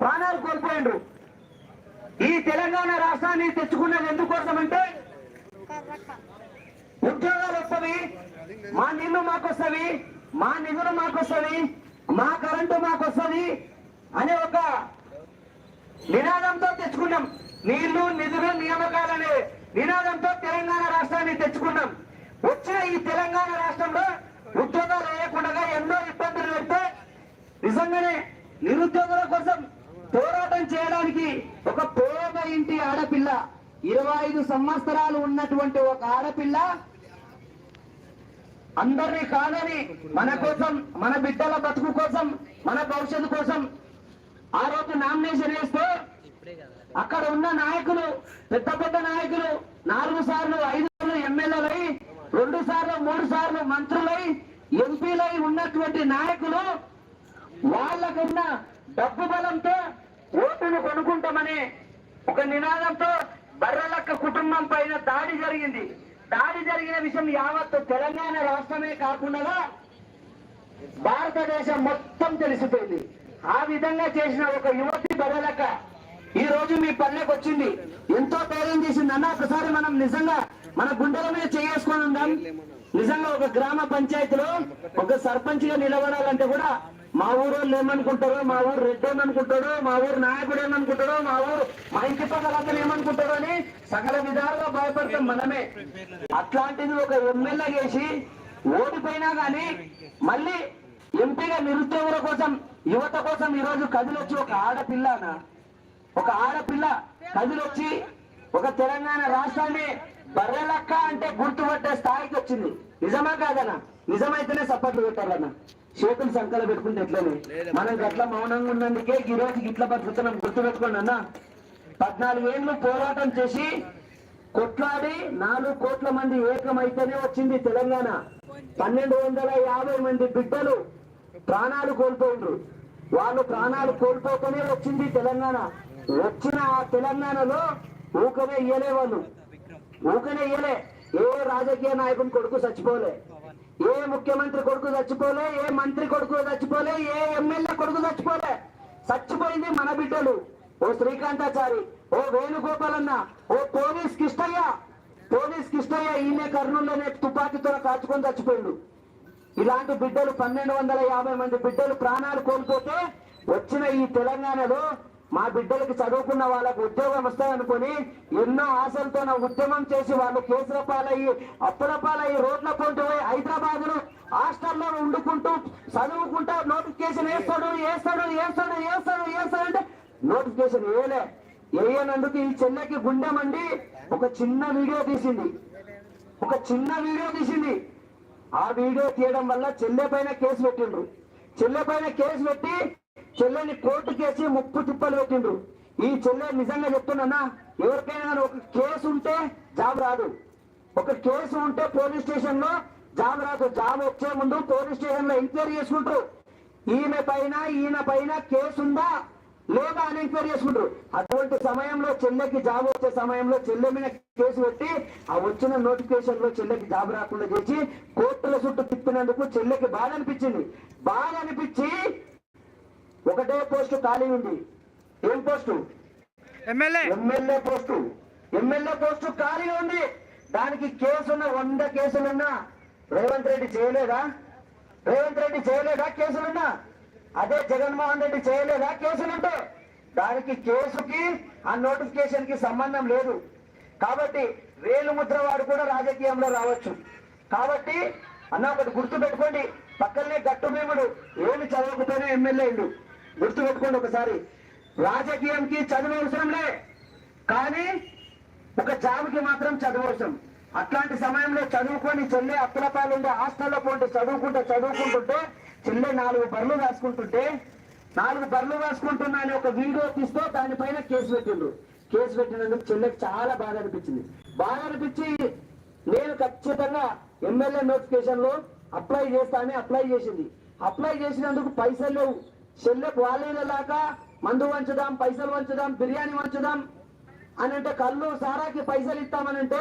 ప్రాణాలు కోల్పోయిండ్రు. ఈ తెలంగాణ రాష్ట్రాన్ని తెచ్చుకున్నది ఎందుకోసం అంటే ఉద్యోగాలు వస్తవి మా నీళ్ళు మాకొస్తవి మా నిధులు మాకొస్తవి మా కరెంటు మాకొస్తుంది అనే ఒక నినాదంతో తెచ్చుకున్నాం. నీళ్ళు నిధులు నియామకాలనే నినాదంతో తెలంగాణ రాష్ట్రాన్ని తెచ్చుకున్నాం. వచ్చిన ఈ తెలంగాణ రాష్ట్రంలో ఉద్యోగాలు వేయకుండా ఎన్నో ఇబ్బందులు పెడితే నిజంగానే నిరుద్యోగుల కోసం పోరాటం చేయడానికి ఒక పేద ఇంటి ఆడపిల్ల ఇరవై ఐదు సంవత్సరాలు ఉన్నటువంటి ఒక ఆడపిల్ల అందరినీ కాదని మన కోసం మన బిడ్డల బతుకు కోసం మన భవిష్యత్తు కోసం ఆ రోజు నామినేషన్ వేస్తే అక్కడ ఉన్న నాయకులు పెద్ద పెద్ద నాయకులు నాలుగు సార్లు ఐదు సార్లు ఎమ్మెల్యేలై రెండు సార్లు మూడు సార్లు మంత్రులై ఎంపీలై ఉన్నటువంటి నాయకులు వాళ్ళకున్న డబ్బు బలంతో ఓటును కొనుక్కుంటామని ఒక నినాదంతో బర్రెలక్క కుటుంబం పైన దాడి జరిగింది. దాడి జరిగిన విషయం యావత్ తెలంగాణ రాష్ట్రమే కాకుండా భారతదేశం మొత్తం తెలిసిపోయింది. ఆ విధంగా చేసిన ఒక యువతి బర్రెలక్క ఈ రోజు మీ పల్లెకి వచ్చింది. ఎంతో ధైర్యం చేసింది. అన్న ఒకసారి మనం నిజంగా మన గుండెల మీద చేసుకొని ఉందాం. నిజంగా ఒక గ్రామ పంచాయతీలో ఒక సర్పంచ్గా నిలబడాలంటే కూడా మా ఊరు వాళ్ళు ఏమనుకుంటారో మా ఊరు రెడ్డి ఏమనుకుంటాడో మా ఊరు నాయకుడు ఏమనుకుంటాడో మా ఊరు మా ఇంటి పక్కలందరూ ఏమనుకుంటారో అని సకల విధాలుగా భయపడతాం మనమే. అట్లాంటిది ఒక ఎమ్మెల్యే చేసి ఓడిపోయినా కానీ మళ్ళీ ఎంపీగా నిరుద్యోగుల కోసం యువత కోసం ఈ రోజు కదిలొచ్చి ఒక ఆడపిల్లన? ఒక ఆడపిల్ల కదిలొచ్చి ఒక తెలంగాణ రాష్ట్రాన్ని బర్రెలక్క అంటే గుర్తుపట్టే స్థాయికి వచ్చింది. నిజమా కాదన్నా? నిజమైతేనే సపోర్ట్ పెట్టాలన్నా చేతులు సంకల పెట్టుకుంటే ఎట్లనే మనం గట్ల మౌనంగా ఉన్నందుకే ఈ రోజు ఇట్లా బతుకుతున్నాం గుర్తు పెట్టుకోండి అన్న. పద్నాలుగు ఏళ్ళు పోరాటం చేసి కొట్లాడి నాలుగు కోట్ల మంది ఏకమైతేనే వచ్చింది తెలంగాణ. పన్నెండు వందల యాభై మంది బిడ్డలు ప్రాణాలు కోల్పోయిండ్రు వాళ్ళు ప్రాణాలు కోల్పోతూనే వచ్చింది తెలంగాణ. వచ్చిన ఆ తెలంగాణలో ఊకనే ఇయ్యలే వాళ్ళు. ఊకనే ఇయ్యలే. ఏ రాజకీయ నాయకుని కొడుకు చచ్చిపోలే. ఏ ముఖ్యమంత్రి కొడుకు చచ్చిపోలే ఏ మంత్రి కొడుకు చచ్చిపోలే ఏ ఎమ్మెల్యే కొడుకు చచ్చిపోలే. చచ్చిపోయింది మన బిడ్డలు. ఓ శ్రీకాంతాచారి ఓ వేణుగోపాలన్న ఓ పోలీస్ కిష్టయ్య. పోలీస్ కిష్టయ్య ఈయన కర్నూలులోనే తుపాకీతో కాచుకొని చచ్చిపోయిండు. ఇలాంటి బిడ్డలు పన్నెండు వందల యాభై మంది బిడ్డలు ప్రాణాలు కోల్పోతే వచ్చిన ఈ తెలంగాణలో మా బిడ్డలకి చదువుకున్న వాళ్ళకు ఉద్యోగం వస్తాయనుకొని ఎన్నో ఆశలతో నా ఉద్యమం చేసి వాళ్ళు కేసుల పాలయ్యి అప్పుల పాలయ్యి రోడ్ల పొంటి పోయి హైదరాబాద్లో హాస్టల్లో వండుకుంటూ చదువుకుంటా నోటిఫికేషన్ వేస్తాడు వేస్తాడు వేస్తాడు వేస్తాడు వేస్తాడంటే నోటిఫికేషన్ వేయలే. వేయనందుకు ఈ చెల్లెకి గుండె మండి ఒక చిన్న వీడియో తీసింది. ఒక చిన్న వీడియో తీసింది. ఆ వీడియో తీయడం వల్ల చెల్లె పైన కేసు పెట్టిండ్రు. చెల్లె పైన కేసు పెట్టి చెల్లెని కోర్టు కేసి ముప్పు తిప్పలు పెట్టిండ్రు. ఈ చెల్లె నిజంగా చెప్తున్నా ఎవరికైనా ఒక కేసు ఉంటే జాబ్ రాదు. ఒక కేసు ఉంటే పోలీస్ స్టేషన్లో జాబ్ రాదు. జాబ్ వచ్చే ముందు పోలీస్ స్టేషన్లో ఎంక్వైరీ చేసుకుంటారు. ఈమె పైన ఈయన పైన కేసు ఉందా లేదా అని ఎంక్వైరీ చేసుకుంటారు. అటువంటి సమయంలో చెల్లెకి జాబ్ వచ్చే సమయంలో చెల్లె మీద కేసు పెట్టి ఆ వచ్చిన నోటిఫికేషన్లో చెల్లెకి జాబ్ రాకుండా చేసి కోర్టుల చుట్టూ తిప్పినందుకు చెల్లెకి బాధ అనిపించింది. బాధ అనిపించి ఒకటే పోస్టు ఖాళీ ఉంది. ఏం post? MLA. MLA post. MLA post ఖాళీ ఉంది. దానికి కేసున్న వంద కేసులున్నా రేవంత్ రెడ్డి చేయలేదా? రేవంత్ రెడ్డి చేయలేదా కేసులున్నా? అదే జగన్మోహన్ రెడ్డి చేయలేదా కేసులుంటే? దానికి కేసుకి ఆ నోటిఫికేషన్కి సంబంధం లేదు. కాబట్టి వేలు ముద్ర వాడు కూడా రాజకీయంలో రావచ్చు. కాబట్టి అన్న ఒకటి గుర్తు పెట్టుకోండి పక్కనే గట్టు భీముడు ఏమి చదవకపోయినా ఎమ్మెల్యే గుర్తుపెట్టుకోండి గుర్తు పెట్టుకోండి ఒకసారి. రాజకీయంకి చదువు అవసరంలే. కానీ ఒక జాబుకి మాత్రం చదువు అవసరం. అట్లాంటి సమయంలో చదువుకొని చెల్లె అప్పులపాలు ఉండే హాస్టల్లో పోండి చదువుకుంటే చదువుకుంటుంటే చెల్లె నాలుగు బర్లు రాసుకుంటుంటే నాలుగు బర్లు రాసుకుంటున్నా అని ఒక వీడియో తీస్తూ దానిపైన కేసు పెట్టిండ్రు. కేసు పెట్టినందుకు చెల్లెకి చాలా బాధ అనిపించింది. బాధ అనిపించి నేను ఖచ్చితంగా ఎమ్మెల్యే నోటిఫికేషన్లో అప్లై చేస్తానని అప్లై చేసింది. అప్లై చేసినందుకు పైసలు లేవు. చెల్లె చెల్లెకు దాకా మందు వంచుదాం పైసలు వంచుదాం బిర్యానీ వంచుదాం అని అంటే కళ్ళు సారాకి పైసలు ఇస్తామని అంటే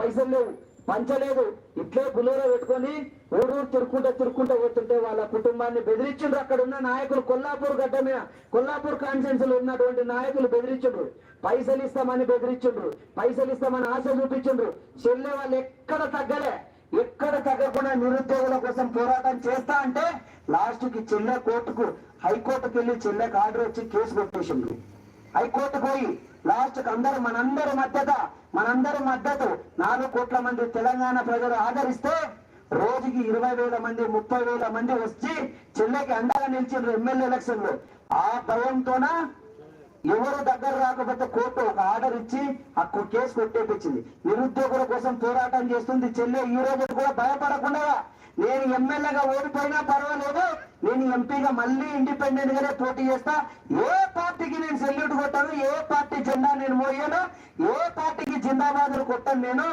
పైసలు లేవు పంచలేదు. ఇట్లే బులోలో పెట్టుకొని ఊరూరు తిరుక్కుంటా తిరుక్కుంటా పోతుంటే వాళ్ళ కుటుంబాన్ని బెదిరించిండ్రు. అక్కడ ఉన్న నాయకులు కొల్లాపూర్ గడ్డ మీద కొల్లాపూర్ కాన్ఫరెన్స్లో ఉన్నటువంటి నాయకులు బెదిరించిండ్రు. పైసలు ఇస్తామని బెదిరించిండ్రు. పైసలు ఇస్తామని ఆశ చూపించిండ్రు. చెల్లె వాళ్ళు ఎక్కడ తగ్గలే. ఎక్కడ తగ్గకుండా నిరుద్యోగుల కోసం పోరాటం చేస్తా అంటే లాస్ట్కి చెల్లె కోర్టుకు హైకోర్టుకు వెళ్ళి చెల్లెకి ఆర్డర్ వచ్చి కేసు కొట్టేసిండు హైకోర్టు పోయి లాస్ట్కి అందరూ మనందరి మద్దత మనందరి మద్దతు నాలుగు కోట్ల మంది తెలంగాణ ప్రజలు ఆదరిస్తే రోజుకి ఇరవై వేల మంది ముప్పై వేల మంది వచ్చి చెల్లెకి అండగా నిలిచిండ్రు ఎమ్మెల్యే ఎలక్షన్లో ఆ భయంతోన ఎవరు దగ్గర రాకపోతే కోర్టు ఒక ఆర్డర్ ఇచ్చి ఆ కు- కేసు కొట్టేపించింది. నిరుద్యోగుల కోసం పోరాటం చేస్తుంది చెల్లె ఈ రోజు కూడా భయపడకుండా నేను ఎమ్మెల్యేగా ఓడిపోయినా పర్వాలేదు. నేను ఎంపీగా మళ్ళీ ఇండిపెండెంట్ గానే పోటీ చేస్తా. ఏ పార్టీకి నేను సెల్యూట్ కొట్టాను ఏ పార్టీ జెండా నేను మోయాను ఏ పార్టీకి జిందాబాదులు కొట్టాను నేను.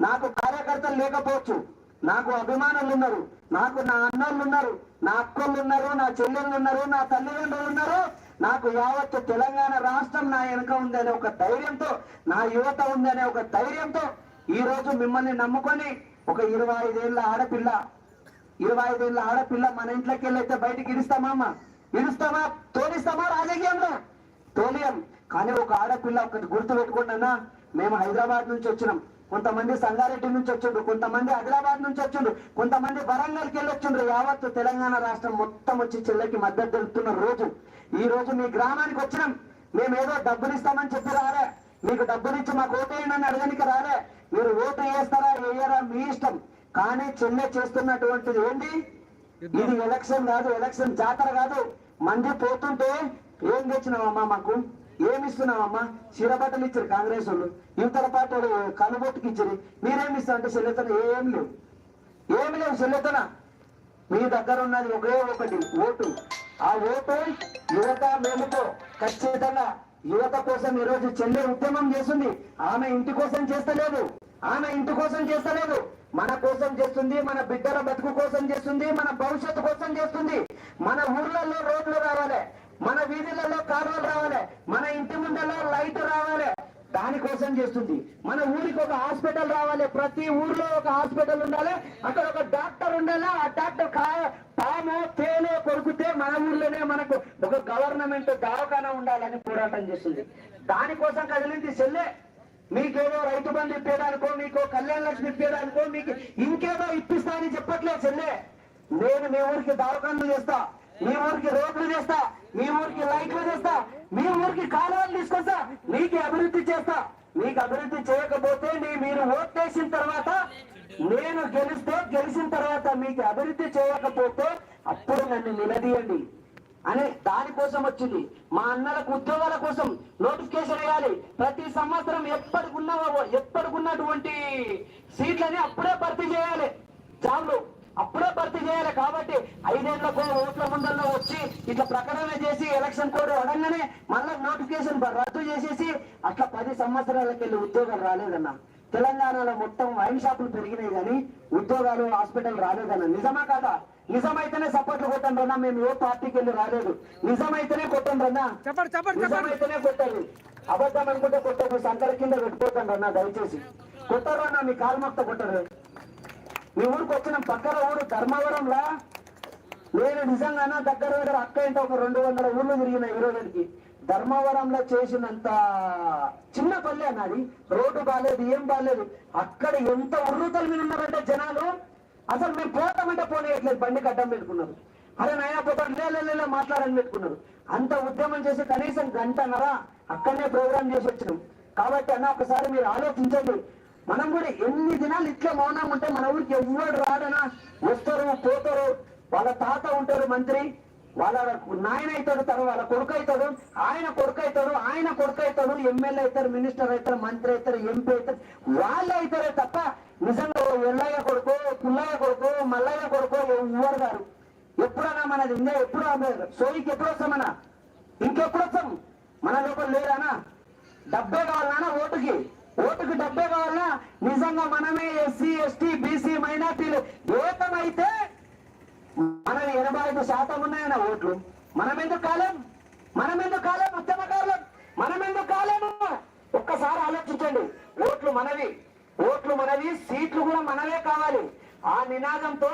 నాకు కార్యకర్తలు లేకపోవచ్చు. నాకు అభిమానులు ఉన్నారు. నాకు నా అన్నోళ్ళు ఉన్నారు. నా అక్కలు ఉన్నారు నా చెల్లెళ్ళు ఉన్నారు నా తల్లిదండ్రులు ఉన్నారు. నాకు యావత్తు తెలంగాణ రాష్ట్రం నా వెనుక ఉందనే ఒక ధైర్యంతో నా యువత ఉందనే ఒక ధైర్యంతో ఈ రోజు మిమ్మల్ని నమ్ముకొని ఒక ఇరవై ఐదేళ్ళ ఆడపిల్ల ఇరవై ఐదేళ్ళ ఆడపిల్ల మన ఇంట్లోకి వెళ్ళైతే బయటికి ఇడుస్తామా అమ్మ? ఇడుస్తామా తోలిస్తామా రాజకీయంలో? తోలియం. కానీ ఒక ఆడపిల్ల ఒకటి గుర్తు పెట్టుకోండి మేము హైదరాబాద్ నుంచి వచ్చినాం. కొంతమంది సంగారెడ్డి నుంచి వచ్చిండ్రు కొంతమంది ఆదిలాబాద్ నుంచి వచ్చిండ్రు కొంతమంది వరంగల్కి వెళ్ళి వచ్చిండ్రు యావత్తు తెలంగాణ రాష్ట్రం మొత్తం వచ్చి చెల్లెకి మద్దతు తెలుపుతున్న రోజు. ఈ రోజు మీ గ్రామానికి వచ్చినాం. మేము ఏదో డబ్బులు ఇస్తామని చెప్పి రాలే. మీకు డబ్బులు ఇచ్చి మాకు ఓటేయండి అడగనికి రాలే. మీరు ఓటు వేస్తారా వేయరా మీ ఇష్టం. కానీ చెల్లె చేస్తున్నటువంటిది ఏంటి? ఇది ఎలక్షన్ కాదు ఎలక్షన్ జాతర కాదు. మంది పోతుంటే ఏం తెచ్చినావమ్మా మాకు? ఏమి ఇస్తున్నావమ్మా చీరబట్టలు ఇచ్చారు కాంగ్రెస్ వాళ్ళు. యువతల పార్టీ వాళ్ళు కనుబొట్టుకి ఇచ్చారు. మీరేమిస్తా అంటే చెల్లెతన ఏం లేవు. ఏమి లేవు చెల్లెతన. మీ దగ్గర ఉన్నది ఒకే ఒకటి ఓటు. ఆ ఓటు యువత మేలుతో ఖచ్చితంగా యువత కోసం ఈ రోజు చెల్లె ఉద్యమం చేస్తుంది. ఆమె ఇంటి కోసం చేస్తలేదు. ఆమె ఇంటి కోసం చేస్తలేదు. మన కోసం చేస్తుంది మన బిడ్డల బతుకు కోసం చేస్తుంది మన భవిష్యత్తు కోసం చేస్తుంది. మన ఊర్లలో రోడ్లు రావాలి. మన వీధులలో కాలువలు రావాలి మన ఇంటి ముందలో లైట్ రావాలి. దానికోసం చేస్తుంది. మన ఊరికి ఒక హాస్పిటల్ రావాలి. ప్రతి ఊర్లో ఒక హాస్పిటల్ ఉండాలి. అక్కడ ఒక డాక్టర్ ఉండాలి. ఆ డాక్టర్ కా- పాము తేనె కొరుకుతే మన ఊర్లోనే మనకు ఒక గవర్నమెంట్ దవాఖానా ఉండాలని పోరాటం చేస్తుంది. దానికోసం కదిలింది చెల్లె మీకేదో రైతు బంధు ఇప్పేదానికో మీకు కళ్యాణ లక్ష్మి ఇప్పేదానికో మీకు ఇంకేదో ఇప్పిస్తా అని చెప్పట్లేదు చెల్లె నేను మీ ఊరికి దవాఖాన్లు చేస్తా. మీ ఊరికి రోడ్లు చేస్తా మీ ఊరికి లైట్లు చేస్తా మీ ఊరికి కాలువలు తీసుకొస్తా మీకు అభివృద్ధి చేస్తా. మీకు అభివృద్ధి చేయకపోతే నీ మీరు ఓటేసిన తర్వాత నేను గెలిస్తే గెలిచిన తర్వాత మీకు అభివృద్ధి చేయకపోతే అప్పుడు నన్ను నిలదీయండి. అని దానికోసం వచ్చింది. మా అన్నలకు ఉద్యోగాల కోసం నోటిఫికేషన్ వేయాలి ప్రతి సంవత్సరం ఎప్పటికున్న ఎప్పటికున్నటువంటి సీట్లని అప్పుడే భర్తీ చేయాలి. జాబ్లు అప్పుడే భర్తీ చేయాలి కాబట్టి ఐదేళ్ళకు ఓట్ల ముందల్లో వచ్చి ఇట్లా ప్రకటన చేసి ఎలక్షన్ కోడ్ అడగానే మళ్ళీ నోటిఫికేషన్ రద్దు చేసేసి అట్లా పది సంవత్సరాలకి వెళ్ళి ఉద్యోగాలు రాలేదన్న. తెలంగాణలో మొత్తం వైన్ షాపులు పెరిగినాయి కానీ ఉద్యోగాలు హాస్పిటల్ రాలేదన్న. నిజమా కాదా? నిజమైతేనే సపోర్ట్లు కొట్టండి రన్నా మేము ఏ పార్టీకి వెళ్ళి రాలేదు. నిజమైతేనే కొట్టండి రన్నా చెప్పండి చెప్పండి చెప్పండి. నిజమైతేనే కొట్టారు అబద్ధం అనుకుంటే కొట్టారు సంకర కింద పెట్టుకోకండి అన్న దయచేసి. కొట్టారు అన్న మీ కాల్మక్త కొట్టారు. మీ ఊరికి వచ్చిన పక్కన ఊరు ధర్మవరంలా? నేను నిజంగానే దగ్గర దగ్గర అక్క ఇంట ఒక రెండు వందల ఊర్లు తిరిగిన ఈరోజుకి ధర్మవరంలో చేసినంత చిన్న పల్లె అన్నది రోడ్డు బాగాలేదు ఏం బాగాలేదు అక్కడ ఎంత ఉర్రుతలు మీద ఉన్నారంటే జనాలు అసలు మేము పోతామంటే పోనీయట్లేదు బండికి అడ్డం పెట్టుకున్నారు? అరే నాయన పోతారు లేలే మాట్లాడని పెట్టుకున్నారు. అంత ఉద్యమం చేసి కనీసం గంటన్నర అక్కడనే ప్రోగ్రామ్ చేసి వచ్చినాం. కాబట్టి అన్న ఒకసారి మీరు ఆలోచించండి. మనం కూడా ఎన్ని దినాలు ఇట్లా మౌనం ఉంటే మన ఊరికి ఎవ్వడు రాడనా? వస్తారు పోతారు. వాళ్ళ తాత ఉంటారు మంత్రి. వాళ్ళ నాయన అవుతాడు తను వాళ్ళ కొడుకు అవుతాడు. ఆయన కొడుకు అవుతాడు ఆయన కొడుకు అవుతాడు. ఎమ్మెల్యే అవుతారు మినిస్టర్ అవుతారు మంత్రి అవుతారు ఎంపీ అవుతారు. వాళ్ళే అవుతారే తప్ప నిజంగా ఎల్లయ్య కొడుకు పుల్లయ్య కొడుకు మల్లయ్య కొడుకు ఎవ్వరు గారు ఎప్పుడన్నా మనది ఇంకా ఎప్పుడు సోయికి ఎప్పుడు వస్తామన్నా ఇంకెప్పుడు వస్తాం? మన లోపల లేరానా? డబ్బే కావాలన్నా ఓటుకి? ఓటుకి డబ్బే కావాలా? నిజంగా మనమే ఎస్సీ ఎస్టీ బీసీ మైనార్టీలు. ఏకమైతే మనం ఎనభై ఐదు శాతం ఉన్నాయన్న ఓట్లు. మనమెందుకు కాలం? కాలేం కాలం ఎందుకు కాలేం? ఉద్యమకారులం మనం కాలేము ఒక్కసారి ఆలోచించండి. ఓట్లు మనవి. ఓట్లు మనవి సీట్లు కూడా మనవే కావాలి. ఆ నినాదంతో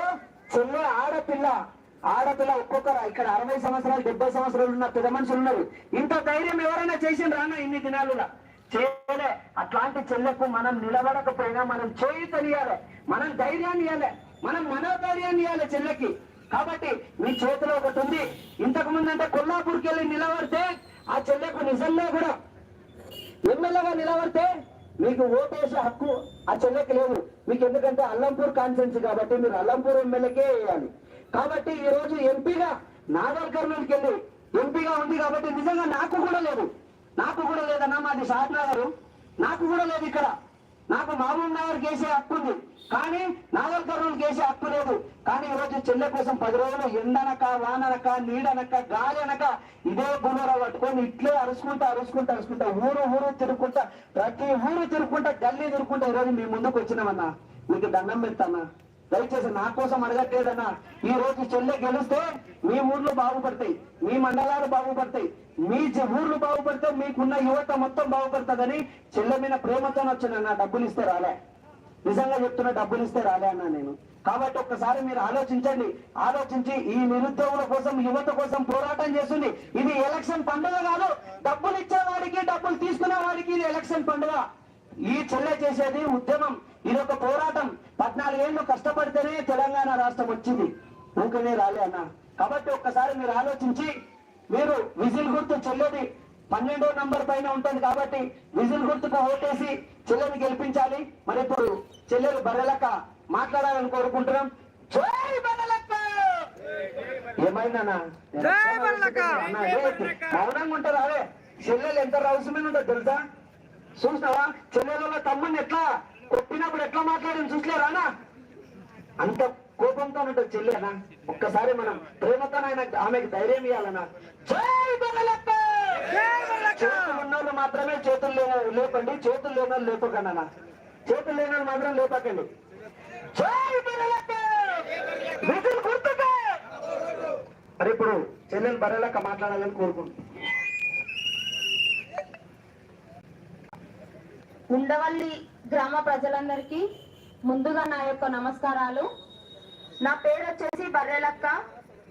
చెల్లె ఆడపిల్ల ఆడపిల్ల ఒక్కొక్కరు ఇక్కడ అరవై సంవత్సరాలు డెబ్బై సంవత్సరాలు ఉన్న పెద్ద మనుషులు ఉన్నారు. ఇంత ధైర్యం ఎవరైనా చేసిండ్రు ఇన్ని దినాలులా చేయలే. అట్లాంటి చెల్లెకు మనం నిలబడకపోయినా మనం చేయి తెలియాలి మనం ధైర్యాన్ని ఇవ్వాలి మనం మనోధైర్యాన్ని ఇవ్వాలి చెల్లెకి. కాబట్టి మీ చేతిలో ఒకటి ఉంది. ఇంతకు ముందు అంటే కొల్లాపూర్కి వెళ్ళి నిలబడితే ఆ చెల్లెకు నిజంగా కూడా ఎమ్మెల్యేగా నిలబడితే మీకు ఓటేసే హక్కు ఆ చెల్లెకి లేదు. మీకు ఎందుకంటే అల్లంపూర్ కాన్సెన్సీ కాబట్టి మీరు అల్లంపూర్ ఎమ్మెల్యేకే వేయాలి. కాబట్టి ఈ రోజు ఎంపీగా నాగర్ కర్నూలుకి వెళ్ళి ఎంపీగా ఉంది కాబట్టి నిజంగా నాకు కూడా లేదు. నాకు కూడా లేదన్నా మాది షాద్ నాకు కూడా లేదు ఇక్కడ. నాకు మహబూబ్ నగర్ కేసే హక్కు ఉంది. కానీ నాగర్ కర్నూలు కేసే హక్కు లేదు. కానీ ఈ రోజు చెల్లె కోసం పది రోజులు ఎండనక వాననక నీడనక గాలి అనక ఇదే గుణర పట్టుకొని ఇట్లే అరుచుకుంటా అరుచుకుంటా అరుచుకుంటా ఊరు ఊరు తిరుగుకుంటా ప్రతి ఊరు తిరుగుకుంటా గల్లీ తిరుగుకుంటా ఈ రోజు మీ ముందుకు వచ్చినామన్నా. మీకు దండం పెడతానా? దయచేసి నా కోసం అడగట్లేదన్నా. ఈ రోజు చెల్లె గెలిస్తే మీ ఊర్లు బాగుపడతాయి మీ మండలాలు బాగుపడతాయి మీ ఊర్లు బాగుపడితే మీకున్న యువత మొత్తం బాగుపడుతుందని చెల్లె మీద ప్రేమతో వచ్చిన డబ్బులు ఇస్తే రాలే. నిజంగా చెప్తున్న డబ్బులు ఇస్తే రాలే అన్నా నేను. కాబట్టి ఒక్కసారి మీరు ఆలోచించండి. ఆలోచించి ఈ నిరుద్యోగుల కోసం యువత కోసం పోరాటం చేస్తుంది. ఇది ఎలక్షన్ పండుగ కాదు. డబ్బులు ఇచ్చేవాడికి డబ్బులు తీసుకునే వాడికి ఇది ఎలక్షన్ పండుగ. ఈ చెల్లె చేసేది ఉద్యమం. ఇది ఒక పోరాటం. పద్నాలుగేళ్ళు కష్టపడితేనే తెలంగాణ రాష్ట్రం వచ్చింది. ఊకనే రాలే అన్న. కాబట్టి ఒక్కసారి మీరు ఆలోచించి మీరు విజిల్ గుర్తు చెల్లెది పన్నెండో నంబర్ పైన ఉంటుంది కాబట్టి విజిల్ గుర్తుకు ఓటేసి చెల్లెని గెలిపించాలి. మరి ఇప్పుడు చెల్లెలు బర్రెలక్క మాట్లాడాలని కోరుకుంటున్నాం. ఏమైందన్నా మౌనంగా ఉంటారు అవే చెల్లెలు ఎంత రహస్యమైన ఉంటుందో తెలుసా? చూసినావా చెల్లెల తమ్ముని ఎట్లా కొట్టినప్పుడు ఎట్లా మాట్లాడింది చూసలేరానా అంత కోపంతో ఉంటుంది చెల్లెనా ఒక్కసారి మనం ప్రేమతో ఆయన ఆమెకు ధైర్యం ఇవ్వాలన్నా చేతులు ఉన్నోళ్ళు మాత్రమే చేతులు లేన లేపండి. చేతులు లేని వాళ్ళు లేపకండి అన్న. చేతులు లేని మాత్రం లేపకండి. మరి ఇప్పుడు చెల్లెలు బర్రెలక్క మాట్లాడాలని కోరుకుంటున్నాను ఉండవల్లి గ్రామ ప్రజలందరికీ ముందుగా నా యొక్క నమస్కారాలు. నా పేరు వచ్చేసి బర్రెలక్క.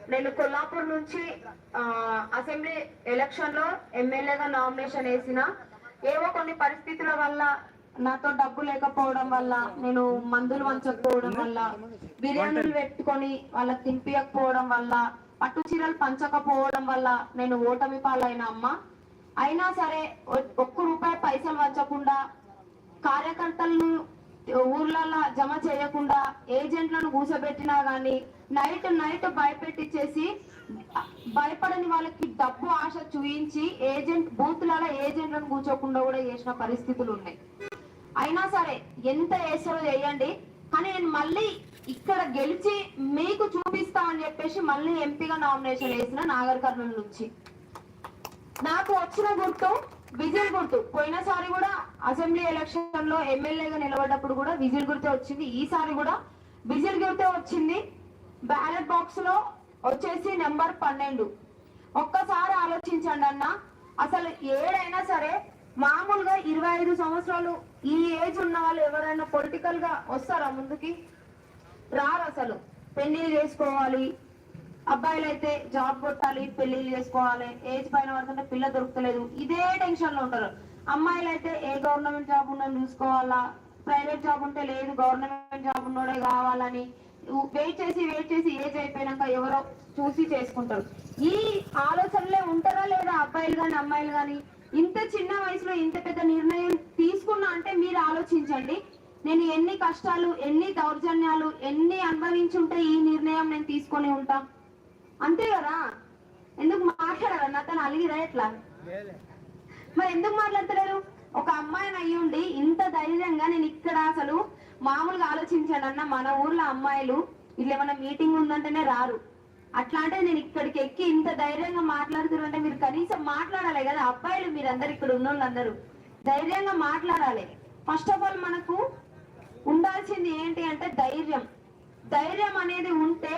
నేను కొల్లాపూర్ నుంచి అసెంబ్లీ ఎలక్షన్లో ఎమ్మెల్యేగా నామినేషన్ వేసిన. ఏవో కొన్ని పరిస్థితుల వల్ల నాతో డబ్బు లేకపోవడం వల్ల నేను మందులు వంచకపోవడం వల్ల బిర్యానీలు పెట్టుకొని వాళ్ళకి తినిపించకపోవడం వల్ల పట్టు చీరలు పంచకపోవడం వల్ల నేను ఓటమి పాలైన అమ్మ. అయినా సరే ఒ- ఒక్క రూపాయి పైసలు వంచకుండా కార్యకర్తలను ఊర్లలో జమ చేయకుండా ఏజెంట్లను కూసబెట్టినా గానీ నైట్ నైట్ భయపెట్టించేసి భయపడని వాళ్ళకి డబ్బు ఆశ చూయించి ఏజెంట్ బూత్లలో ఏజెంట్లను కూర్చోకుండా కూడా చేసిన పరిస్థితులు ఉన్నాయి అయినా సరే ఎంత వేసారో చేయండి. కానీ నేను మళ్ళీ ఇక్కడ గెలిచి మీకు చూపిస్తా అని చెప్పేసి మళ్ళీ ఎంపీగా నామినేషన్ వేసిన నాగర్ కర్నూలు నుంచి. నాకు వచ్చిన గుర్తు విజిల్ గుర్తు పోయినసారి కూడా అసెంబ్లీ ఎలక్షన్లో ఎమ్మెల్యేగా నిలబడ్డప్పుడు కూడా విజిల్ గుర్తే వచ్చింది. ఈసారి కూడా విజిల్ గుర్తే వచ్చింది. బ్యాలెట్ బాక్స్లో వచ్చేసి నెంబర్ పన్నెండు. ఒక్కసారి ఆలోచించండి అన్న. అసలు ఏడైనా సరే మామూలుగా ఇరవై ఐదు సంవత్సరాలు ఈ ఏజ్ ఉన్న వాళ్ళు ఎవరైనా పొలిటికల్గా వస్తారా ముందుకి? రారు అసలు పెళ్ళి చేసుకోవాలి అబ్బాయిలు అయితే జాబ్ కొట్టాలి పెళ్ళిళ్ళు చేసుకోవాలి ఏజ్ పైన పడుతుంటే పిల్ల దొరుకుతలేదు. ఇదే టెన్షన్లో ఉంటారు. అమ్మాయిలు అయితే ఏ గవర్నమెంట్ జాబ్ ఉన్నది చూసుకోవాలా? ప్రైవేట్ జాబ్ ఉంటే లేదు గవర్నమెంట్ జాబ్ ఉన్నోడే కావాలని వెయిట్ చేసి వెయిట్ చేసి ఏజ్ అయిపోయినాక ఎవరో చూసి చేసుకుంటారు. ఈ ఆలోచనలే ఉంటారా లేదా అబ్బాయిలు కానీ అమ్మాయిలు కానీ ఇంత చిన్న వయసులో ఇంత పెద్ద నిర్ణయం తీసుకున్నా అంటే మీరు ఆలోచించండి. నేను ఎన్ని కష్టాలు ఎన్ని దౌర్జన్యాలు ఎన్ని అనుభవించుంటే ఈ నిర్ణయం నేను తీసుకొని ఉంటా? అంతే కదా? ఎందుకు మాట్లాడారు నాతో అలిగిరా ఎట్లా? మరి ఎందుకు మాట్లాడతలేరు? ఒక అమ్మాయిని అయ్యుండి ఇంత ధైర్యంగా నేను ఇక్కడ అసలు మామూలుగా ఆలోచించాను అన్న మన ఊర్లో అమ్మాయిలు ఇట్లా ఏమైనా మీటింగ్ ఉందంటేనే రారు. అట్లా అంటే నేను ఇక్కడికి ఎక్కి ఇంత ధైర్యంగా మాట్లాడుతున్నారు అంటే మీరు కనీసం మాట్లాడాలి కదా? అబ్బాయిలు మీరందరు ఇక్కడ ఉన్న వాళ్ళందరూ ధైర్యంగా మాట్లాడాలి. ఫస్ట్ ఆఫ్ ఆల్ మనకు ఉండాల్సింది ఏంటి అంటే ధైర్యం. ధైర్యం అనేది ఉంటే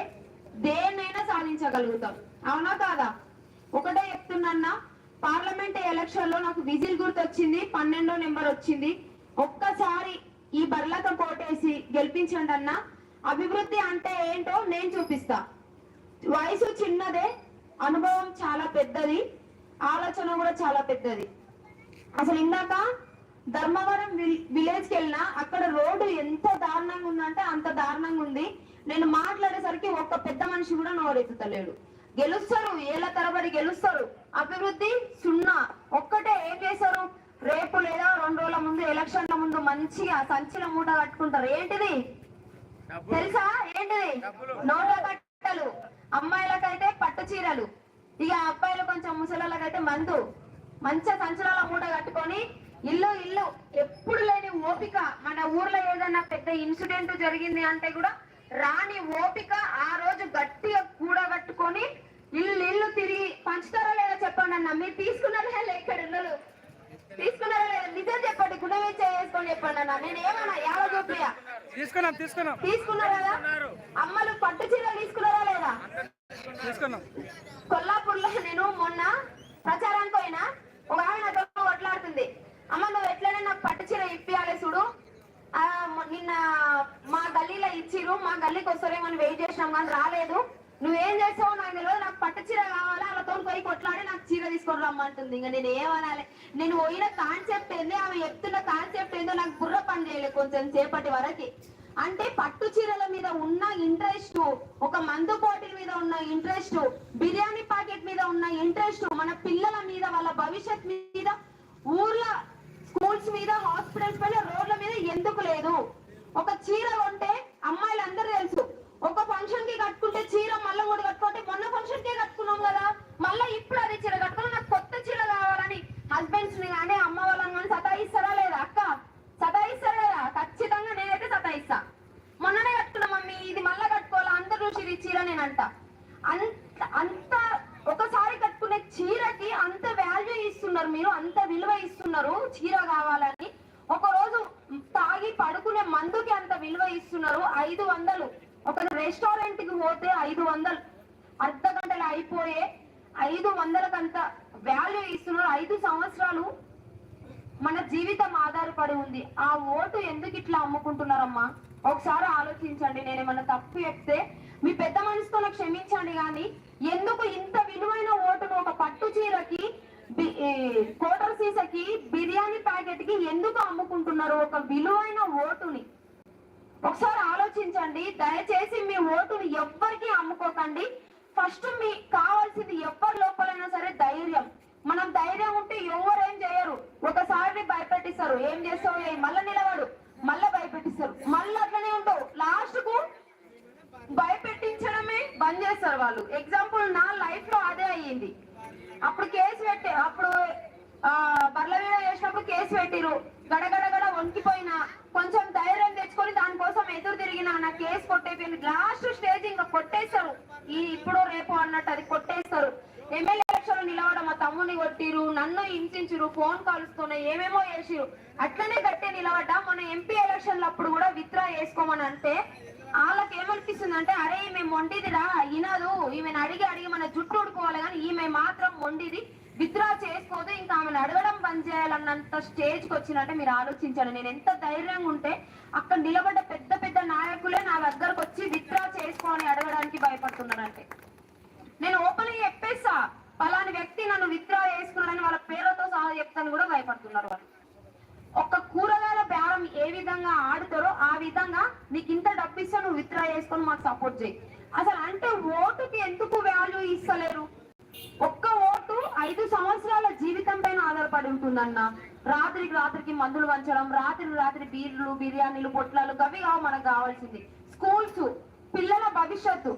దేన్నైనా సాధించగలుగుతాం. అవునా కాదా? ఒకటే చెప్తున్నా పార్లమెంట్ ఎలక్షన్లో నాకు విజిల్ గుర్తొచ్చింది పన్నెండో నెంబర్ వచ్చింది. ఒక్కసారి ఈ బర్లక కోటేసి గెలిపించండి అన్న అభివృద్ధి అంటే ఏంటో నేను చూపిస్తా. వయసు చిన్నదే అనుభవం చాలా పెద్దది ఆలోచన కూడా చాలా పెద్దది. అసలు ఇందాక ధర్మవరం విలేజ్కి వెళ్ళినా అక్కడ రోడ్డు ఎంత దారుణంగా ఉందంటే అంత దారుణంగా ఉంది. నేను మాట్లాడేసరికి ఒక్క పెద్ద మనిషి కూడా నోరెత్తుతలేడు. గెలుస్తారు ఏళ్ళ తరబడి గెలుస్తారు. అభివృద్ధి సున్నా. ఒక్కటే ఏం చేస్తారు రేపు లేదా రెండు రోజుల ముందు ఎలక్షన్ల ముందు మంచిగా సంచిన మూట కట్టుకుంటారు. ఏంటిది? తెలుసా? ఏంటిది? నోట్ల కట్టలు. అమ్మాయిలకైతే పట్టు చీరలు. ఇక అబ్బాయిలు కొంచెం ముసలాళ్ళకైతే మందు. మంచిగా సంచలాల మూట కట్టుకొని ఇల్లు ఇల్లు. ఎప్పుడు లేని ఓపిక. మన ఊర్లో ఏదైనా పెద్ద ఇన్సిడెంట్ జరిగింది అంటే కూడా రాని ఓపిక ఆ రోజు గట్టిగా కూడగట్టుకొని ఇల్లు ఇల్లు తిరిగి పంచుతారా లేదా చెప్పండి అన్న. మీరు తీసుకున్నారా లేదా ఇక్కడ ఇల్లు తీసుకున్నారా లేదా నిజం చెప్పండి. గుణమే చేసుకొని చెప్పండి అన్న. నేను ఏమన్నా ఎలా చూపియా? తీసుకున్నాం తీసుకున్నాం. తీసుకున్నారు? కదా అమ్మలు పట్టు చీరలు తీసుకున్నారా లేదా? తీసుకున్నాం. కొల్లాపూర్లో నేను మొన్న ప్రచారానికి పోయినా ఒక ఆమె నాతో కొట్లాడుతుంది అమ్మ నువ్వు ఎట్లైనా నాకు పట్టు చీర ఇప్పియాలి చూడు. నిన్న మా గల్లీలో ఇచ్చిరు మా గల్లీకి వస్తారేమని వెయిట్ చేసినాం కానీ రాలేదు. నువ్వేం చేసావు నాకు తెలియదు నాకు పట్టు చీర కావాలా వాళ్ళతో పోయి కొట్లాడి నాకు చీర తీసుకొని రమ్మంటుంది. ఇంకా నేను ఏమనాలి? నేను పోయిన కాన్సెప్ట్ ఏంది ఆమె చెప్తున్న కాన్సెప్ట్ ఏందో నాకు బుర్ర పని చేయలేదు కొంచెం సేపటి వరకు. అంటే పట్టు చీరల మీద ఉన్న ఇంట్రెస్ట్ ఒక మందు బాటిల్ మీద ఉన్న ఇంట్రెస్ట్ బిర్యానీ ప్యాకెట్ మీద ఉన్న ఇంట్రెస్ట్ మన పిల్లల మీద వాళ్ళ భవిష్యత్ మీద ఊర్లో స్కూల్స్ మీద హాస్పిటల్స్ పైన రోడ్ల మీద ఎందుకు లేదు? ఒక చీర కొంటే అమ్మాయిలందరూ తెలుసు. ఒక ఫంక్షన్కి కట్టుకుంటే చీర మళ్ళీ కూడా కట్టుకుంటే మొన్న ఫంక్షన్ కే కట్టుకున్నాం కదా. మళ్ళీ ఇప్పుడు అదే చీర కట్టుకున్నా నాకు కొత్త చీర కావాలని హస్బెండ్స్ని కానీ అమ్మ వాళ్ళని కానీ సతాయిస్తారా లేదా అక్క? సతాయిస్తారా లేదా? ఖచ్చితంగా నేనైతే సతాయిస్తా. మొన్ననే కట్టుకున్నా మమ్మీ. ఇది మళ్ళా కట్టుకోవాలా? అందరు చూసి ఇది చీర నేనంట. అంత అంత ఒకసారి కట్టుకునే చీరకి అంత వాల్యూ ఇస్తున్నారు మీరు అంత విలువ ఇస్తున్నారు చీర కావాలని. ఒక రోజు తాగి పడుకునే మందుకి అంత విలువ ఇస్తున్నారు ఐదు వందలు. ఒక రెస్టారెంట్కి పోతే ఐదు వందలు. అర్ధ గంటలు అయిపోయే ఐదు వందలకంత వాల్యూ ఇస్తున్నారు. ఐదు సంవత్సరాలు మన జీవితం ఆధారపడి ఉంది. ఆ ఓటు ఎందుకు ఇట్లా అమ్ముకుంటున్నారమ్మా? ఒకసారి ఆలోచించండి. నేను ఏమన్నా తప్పు చెప్తే మీ పెద్ద మనసుతో క్షమించండి కానీ ఎందుకు ఇంత విలువైన ఓటును ఒక పట్టు చీరకి కోటర్ సీసకి బిర్యానీ ప్యాకెట్కి ఎందుకు అమ్ముకుంటున్నారు ఒక విలువైన ఓటుని? ఒకసారి ఆలోచించండి. దయచేసి మీ ఓటుని ఎవ్వరికి అమ్ముకోకండి. ఫస్ట్ మీ కావాల్సింది ఎవ్వరి లోపలైనా సరే ధైర్యం. మనం ధైర్యం ఉంటే ఎవరేం చేయరు. ఒకసారి భయపెట్టిస్తారు. ఏం చేస్తావు? మళ్ళీ నిలబడు. మళ్ళీ భయపెట్టిస్తారు. మళ్ళీ అట్లనే ఉంటావు లాస్ట్కు భయపెట్టించడం బంద్ చేస్తారు వాళ్ళు. ఎగ్జాంపుల్ నా లైఫ్లో అదే అయ్యింది. అప్పుడు కేసు పెట్టే అప్పుడు ఆ బర్ల మీద చేసినప్పుడు కేసు పెట్టిరు గడగడగడ వణికిపోయినా కొంచెం ధైర్యం తెచ్చుకొని దానికోసం ఎదురు తిరిగిన నా కేసు కొట్టేపోయింది. లాస్ట్ స్టేజ్ ఇంకా కొట్టేస్తారు. ఈ ఇప్పుడు రేపు అన్నట్టు అది కొట్టేస్తారు. ఎమ్మెల్యే ఎలక్షన్ నిలవడం మా తమ్ముని కొట్టిరు నన్ను హింసించిరు ఫోన్ కాల్స్ ఏమేమో చేసిరు అట్లనే కట్టే నిలబడ్డా మన ఎంపీ ఎలక్షన్లు అప్పుడు కూడా విత్డ్రా వేసుకోమని అంటే వాళ్ళకి ఏమనిపిస్తుంది అంటే అరే ఈమె మొండిదిరా ఇనదు. ఈమెను అడిగి అడిగి మన జుట్టు ఉడుకోవాలి కానీ ఈమె మాత్రం మొండిది. విత్డ్రా చేసుకోదు. ఇంకా ఆమెను అడగడం బంద్ చేయాలన్నంత స్టేజ్కి వచ్చినట్టే మీరు ఆలోచించండి. నేను ఎంత ధైర్యంగా ఉంటే అక్కడ నిలబడ్డ పెద్ద పెద్ద నాయకులే నా దగ్గరకు వచ్చి విత్డ్రా చేసుకోని అడగడానికి భయపడుతున్నారంటే. నేను ఓపెన్గా చెప్పేస్తా. పలాని వ్యక్తి నన్ను విత్డ్రా చేసుకున్నాడని వాళ్ళ పేరుతో సహా చెప్తాను కూడా భయపడుతున్నారు వాళ్ళు. ఒక కూరగాయల బేరం ఏ విధంగా ఆడుతారో ఆ విధంగా నీకు ఇంత డబ్బు ఇస్తా నువ్వు విత్డ్రా చేసుకొని మాకు సపోర్ట్ చేయి. అసలు అంటే ఓటుకి ఎందుకు వాల్యూ ఇస్తలేరు? ఒక్క ఓటు ఐదు సంవత్సరాల జీవితం పైన ఆధారపడి ఉంటుందన్న. రాత్రికి రాత్రికి మందులు వంచడం రాత్రి రాత్రి బీర్లు బిర్యానీలు పొట్లాలు గవి కావు మనకు కావాల్సింది. స్కూల్స్ పిల్లల భవిష్యత్తు.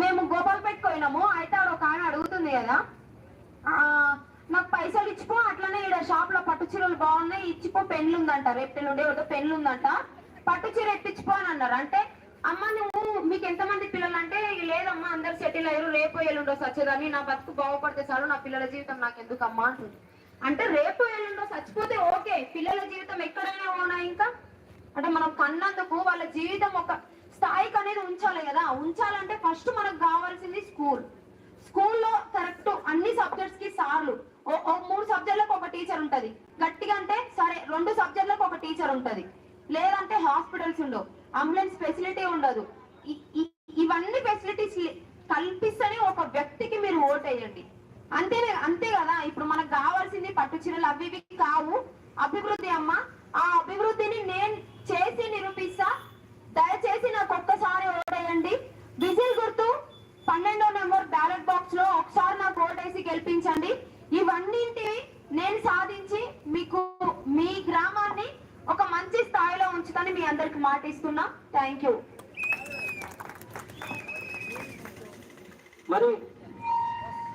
మేము గోపాల్పేట్ పోయినాము అయితే ఒక ఆయన అడుగుతుంది కదా ఆ నాకు పైసలు ఇచ్చిపో అట్లనే ఈడ షాప్లో పట్టు చీరలు బాగున్నాయి ఇచ్చిపో పెన్లు ఉందంట రేపు నుండి ఏదో పెన్లు ఉందంట పట్టు చీర ఎత్తిచ్చిపో అని అన్నారు. అంటే అమ్మ నువ్వు మీకు ఎంతమంది పిల్లలు అంటే లేదమ్మా అందరు సెటిల్ అయ్యారు రేపు ఎల్లుండో సచ్చేదాన్ని. నా బతుకు బాగుపడితే చాలు నా పిల్లల జీవితం నాకు ఎందుకు అమ్మా అంటుంది. అంటే రేపు ఎల్లుండో చచ్చిపోతే ఓకే పిల్లల జీవితం ఎక్కడైనా ఉన్నా ఇంకా? అంటే మనం కన్నందుకు వాళ్ళ జీవితం ఒక స్థాయికి అనేది ఉంచాలి కదా. ఉంచాలంటే ఫస్ట్ మనకు కావాల్సింది స్కూల్ స్కూల్లో కరెక్ట్ అన్ని సబ్జెక్ట్స్కి సార్లు. ఉంటుంది. లేదంటే హాస్పిటల్స్ ఉండవు. అంబులెన్స్ ఫెసిలిటీ ఉండదు.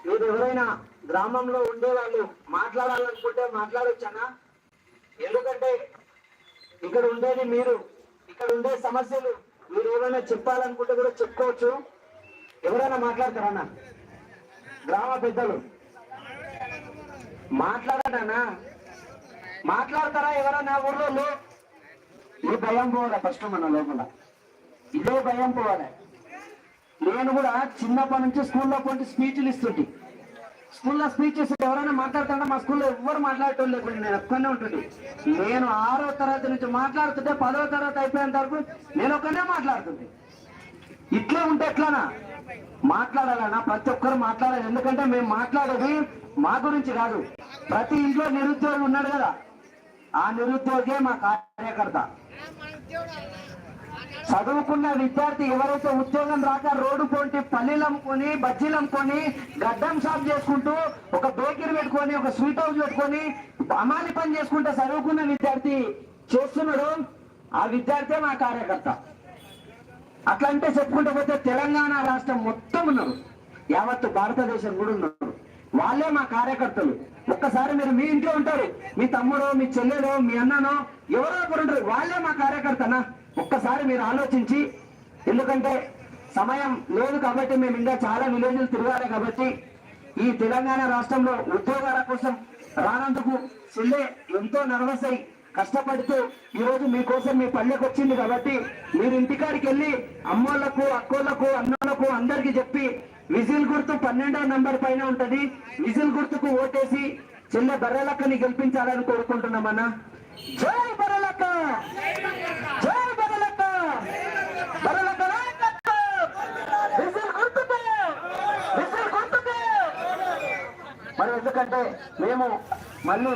మీరు ఎవరైనా గ్రామంలో ఉండేవాళ్ళు మాట్లాడాలనుకుంటే మాట్లాడొచ్చనా? ఎందుకంటే ఇక్కడ ఉండేది మీరు ఇక్కడ ఉండే సమస్యలు మీరు ఏమైనా చెప్పాలనుకుంటే కూడా చెప్పుకోవచ్చు. ఎవరైనా మాట్లాడతారన్నా గ్రామ పెద్దలు. మాట్లాడటానా మాట్లాడతారా ఎవరైనా ఊర్లో ఈ భయం పోవాలా ఫస్ట్ మన లోపల? ఇదే భయం పోవాలి? నేను కూడా చిన్నప్పటి నుంచి స్కూల్లో కొన్ని స్పీచ్లు ఇస్తుంటే. స్కూల్లో స్పీచెస్ ఎవరైనా మాట్లాడుతుంటే మా స్కూల్లో ఎవ్వరు మాట్లాడటం లేకుండా నేను ఒక్కనే ఉంటుంది నేను ఆరో తరగతి నుంచి మాట్లాడుతుంటే పదవ తరగతి అయిపోయేంత వరకు నేను ఒక్కనే మాట్లాడుతుంది. ఇట్లే ఉంటే ఎట్లానా? మాట్లాడాలన్నా ప్రతి ఒక్కరు మాట్లాడాలి. ఎందుకంటే మేము మాట్లాడేది మా గురించి కాదు. ప్రతి ఇంట్లో నిరుద్యోగి ఉన్నాడు కదా. ఆ నిరుద్యోగే మా కార్యకర్త. చదువుకున్న విద్యార్థి ఎవరైతే ఉద్యోగం రాక రోడ్డు పోటీ పల్లీలు అమ్ముకొని బజ్జీలు అమ్ముకొని గడ్డం షాప్ చేసుకుంటూ ఒక బేకరీ పెట్టుకొని ఒక స్వీట్ హౌస్ పెట్టుకొని అమాలి పని చేసుకుంటే చదువుకున్న విద్యార్థి చేస్తున్నాడు. ఆ విద్యార్థి మా కార్యకర్త. అట్లంటే అంటే చెప్పుకుంటూ పోతే తెలంగాణ రాష్ట్రం మొత్తం ఉన్నారు. యావత్తు భారతదేశం కూడా ఉన్నారు. వాళ్ళే మా కార్యకర్తలు. ఒక్కసారి మీరు మీ ఇంట్లో ఉంటారు. మీ తమ్ముడో మీ చెల్లెడో మీ అన్ననో ఎవరో ఒకరు ఉంటారు. వాళ్ళే మా కార్యకర్తనా? ఒక్కసారి మీరు ఆలోచించి ఎందుకంటే సమయం లేదు కాబట్టి మేము ఇంకా చాలా విలేజ్లు తిరగాలి కాబట్టి ఈ తెలంగాణ రాష్ట్రంలో ఉద్యోగాల కోసం రానందుకు చెల్లె ఎంతో నర్వస్ అయి కష్టపడుతూ ఈరోజు మీకోసం మీ పల్లెకి వచ్చింది కాబట్టి మీరు ఇంటికాడికి వెళ్ళి అమ్మోళ్ళకు అక్కోళ్ళకు అన్నోళ్ళకు అందరికి చెప్పి విజిల్ గుర్తు పన్నెండో నంబర్ పైన ఉంటది. విజిల్ గుర్తుకు ఓటేసి చెల్లె బర్రెలక్కని గెలిపించాలని కోరుకుంటున్నామన్నా. జై బర్రెలక్క! జై బర్రెలక్క బర్రెలక్క నాయకత్వం! విజిల్ గుర్తుకు మనం మరి ఎందుకంటే మేము మళ్ళీ